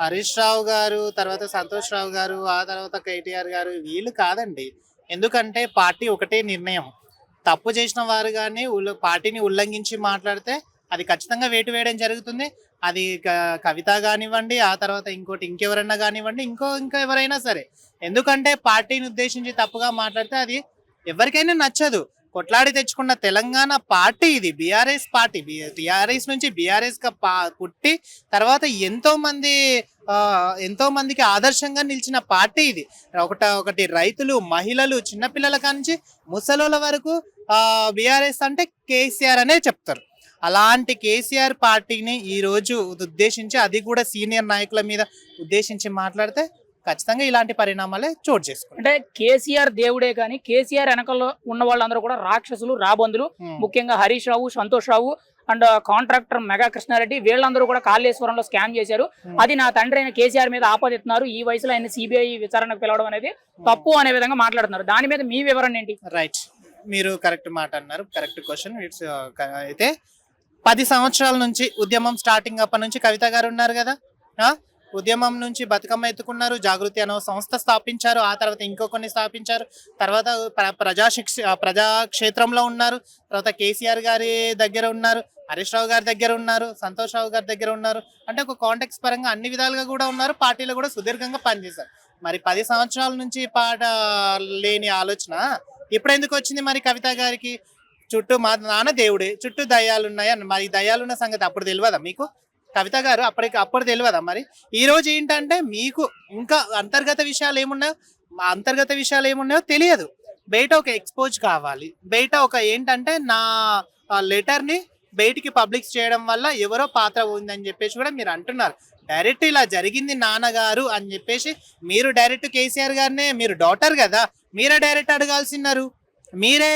హరీష్ రావు గారు తర్వాత సంతోష్ రావు గారు ఆ తర్వాత కేటీఆర్ గారు వీళ్ళు కాదండి. ఎందుకంటే పార్టీ ఒకటే నిర్ణయం. తప్పు చేసిన వారు కానీ పార్టీని ఉల్లంఘించి మాట్లాడితే అది ఖచ్చితంగా వేటు వేయడం జరుగుతుంది. అది క- కవిత కానివ్వండి ఆ తర్వాత ఇంకోటి ఇంకెవరన్నా కానివ్వండి ఇంకో ఇంకా ఎవరైనా సరే. ఎందుకంటే పార్టీని ఉద్దేశించి తప్పుగా మాట్లాడితే అది ఎవరికైనా నచ్చదు. కొట్లాడి తెచ్చుకున్న తెలంగాణ పార్టీ ఇది బీఆర్ఎస్ పార్టీ. టిఆర్ఎస్ నుంచి బీఆర్ఎస్గా పా- పుట్టి తర్వాత ఎంతో మంది ఎంతో మందికి ఆదర్శంగా నిలిచిన పార్టీ ఇది. ఒకట ఒకటి రైతులు మహిళలు చిన్నపిల్లల కాంచి ముసలోల వరకు బీఆర్ఎస్ అంటే కేసీఆర్ అనే చెప్తారు. అలాంటి కేసీఆర్ పార్టీని ఈరోజు ఉద్దేశించి అది కూడా సీనియర్ నాయకుల మీద ఉద్దేశించి మాట్లాడితే ఖచ్చితంగా ఇలాంటి పరిణామాలే చోటు చేసుకుంటాయి. అంటే కేసీఆర్ దేవుడే కానీ కేసీఆర్ వెనకల్లో ఉన్న వాళ్ళందరూ కూడా రాక్షసులు రాబందులు. ముఖ్యంగా హరీష్ రావు సంతోష్ రావు అండ్ కాంట్రాక్టర్ మెగా కృష్ణారెడ్డి వీళ్ళందరూ కూడా కాళేశ్వరంలో స్కామ్ చేశారు. Hmm. అది నా తండ్రి అయిన కేసీఆర్ మీద ఆపాదిస్తున్నారు. ఈ వయసులో ఆయన సిబిఐ విచారణకు పిలవడం అనేది తప్పు అనే విధంగా మాట్లాడుతున్నారు. దాని మీద మీ వివరణ ఏంటి? రైట్ మీరు కరెక్ట్ మాట అన్నారు. కరెక్ట్ క్వశ్చన్ ఇట్స్ అయితే పది సంవత్సరాల నుంచి ఉద్యమం స్టార్టింగ్ అప్పటి నుంచి కవిత గారు ఉన్నారు కదా? ఉద్యమం నుంచి బతుకమ్మ ఎత్తుకున్నారు. జాగృతి అనే సంస్థ స్థాపించారు. ఆ తర్వాత ఇంకో కొన్ని స్థాపించారు. తర్వాత ప్ర- ప్రజా శిక్ష ప్రజా క్షేత్రంలో ఉన్నారు. తర్వాత కేసీఆర్ గారి దగ్గర ఉన్నారు. హరీష్ రావు గారి దగ్గర ఉన్నారు. సంతోష్ రావు గారి దగ్గర ఉన్నారు. అంటే ఒక కాంటాక్ట్స్ పరంగా అన్ని విధాలుగా కూడా ఉన్నారు. పార్టీలో కూడా సుదీర్ఘంగా పనిచేశారు. మరి పది సంవత్సరాల నుంచి పాట లేని ఆలోచన ఇప్పుడు ఎందుకు వచ్చింది మరి కవిత గారికి? చుట్టూ మా నాన్న దేవుడే చుట్టూ దయ్యాలు ఉన్నాయి మరి దయ్యాలున్న సంగతి అప్పుడు తెలియదా మీకు? కవిత గారు అప్పటికి అప్పుడు తెలియదా మరి? ఈ రోజు ఏంటంటే మీకు ఇంకా అంతర్గత విషయాలు ఏమున్నాయో మా అంతర్గత విషయాలు ఏమున్నాయో తెలియదు. బయట ఒక ఎక్స్పోజ్ కావాలి. బయట ఒక ఏంటంటే నా లెటర్ని బయటికి పబ్లిక్ చేయడం వల్ల ఎవరో పాత్ర ఉందని చెప్పేసి కూడా మీరు అంటున్నారు. డైరెక్ట్ ఇలా జరిగింది నాన్నగారు అని చెప్పేసి మీరు డైరెక్ట్ కేసీఆర్ గారినే మీరు డాటర్ కదా మీరే డైరెక్ట్ అడగాల్సిన్నారు. మీరే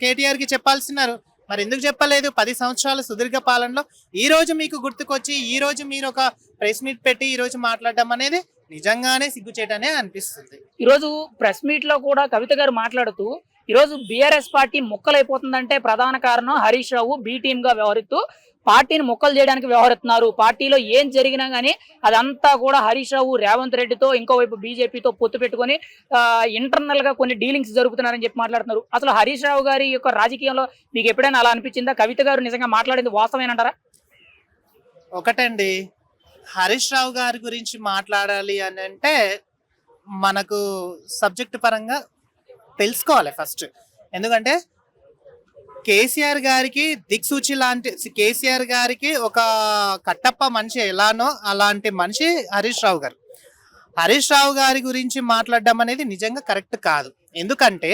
కేటీఆర్కి చెప్పాల్సినారు చెప్పాల్సిన్నారు. మరి ఎందుకు చెప్పలేదు? పది సంవత్సరాల సుదీర్ఘ పాలనలో ఈ రోజు మీకు గుర్తుకొచ్చి ఈ రోజు మీరు ఒక ప్రెస్ మీట్ పెట్టి ఈ రోజు మాట్లాడడం అనేది నిజంగానే సిగ్గుచేటనే అనిపిస్తుంది. ఈరోజు ప్రెస్ మీట్లో కూడా కవిత గారు మాట్లాడుతూ ఈరోజు బీఆర్ఎస్ పార్టీ ముక్కలైపోతుందంటే ప్రధాన కారణం హరీష్ రావు బి టీమ్గా వ్యవహరిస్తూ పార్టీని ముక్కలు చేయడానికి వ్యవహరిస్తున్నారు. పార్టీలో ఏం జరిగినా కానీ అదంతా కూడా హరీష్ రావు రేవంత్ రెడ్డితో ఇంకోవైపు బీజేపీతో పొత్తు పెట్టుకొని ఇంటర్నల్గా కొన్ని డీలింగ్స్ జరుగుతున్నారని చెప్పి మాట్లాడుతున్నారు. అసలు హరీష్ రావు గారి యొక్క రాజకీయంలో మీకు ఎప్పుడైనా అలా అనిపించిందా? కవిత గారు నిజంగా మాట్లాడింది వాస్తవేనంటారా ఒకటండి హరీష్ రావు గారి గురించి మాట్లాడాలి అని అంటే మనకు సబ్జెక్ట్ పరంగా తెలుసుకోవాలి ఫస్ట్ ఎందుకంటే కేసీఆర్ గారికి దిక్సూచి లాంటి కేసీఆర్ గారికి ఒక కట్టప్ప మనిషి ఎలానో అలాంటి మనిషి హరీష్ రావు గారు. హరీష్ రావు గారి గురించి మాట్లాడడం అనేది నిజంగా కరెక్ట్ కాదు. ఎందుకంటే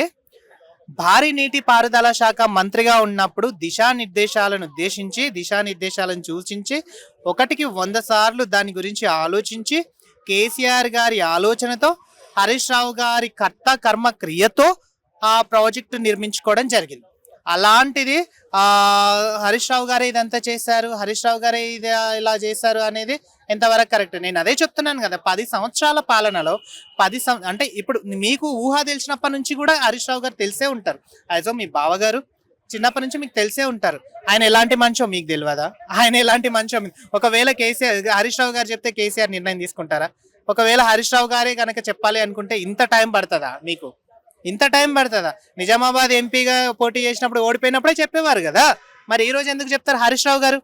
భారీ నీటి పారుదల శాఖ మంత్రిగా ఉన్నప్పుడు దిశానిర్దేశాలను ఉద్దేశించి దిశానిర్దేశాలను సూచించి ఒకటికి వంద సార్లు దాని గురించి ఆలోచించి కేసీఆర్ గారి ఆలోచనతో హరీష్ రావు గారి కర్త కర్మ క్రియతో ఆ ప్రాజెక్టు నిర్మించుకోవడం జరిగింది. అలాంటిది హరీష్ రావు గారే ఇదంతా చేశారు హరీష్ రావు గారే ఇది ఇలా చేశారు అనేది ఎంతవరకు కరెక్ట్? నేను అదే చెప్తున్నాను కదా పది సంవత్సరాల పాలనలో పది సం అంటే ఇప్పుడు మీకు ఊహ తెలిసినప్పటి నుంచి కూడా హరీష్ రావు గారు తెలిసే ఉంటారు. యాజో మీ బావగారు చిన్నప్పటి నుంచి మీకు తెలిసే ఉంటారు. ఆయన ఎలాంటి మంచో మీకు తెలియదా ఆయన ఎలాంటి మంచో ఒకవేళ కేసీఆర్ హరీష్ రావు గారు చెప్తే కేసీఆర్ నిర్ణయం తీసుకుంటారా? ఒకవేళ హరీష్ రావు గారే కనుక చెప్పాలి అనుకుంటే ఇంత టైం పడుతుందా మీకు? ఇంత టైం పడుతుందా? నిజామాబాద్ ఎంపీగా పోటీ చేసినప్పుడు ఓడిపోయినప్పుడే చెప్పేవారు కదా. మరి ఈ రోజు ఎందుకు చెప్తారు హరీష్ రావు గారు?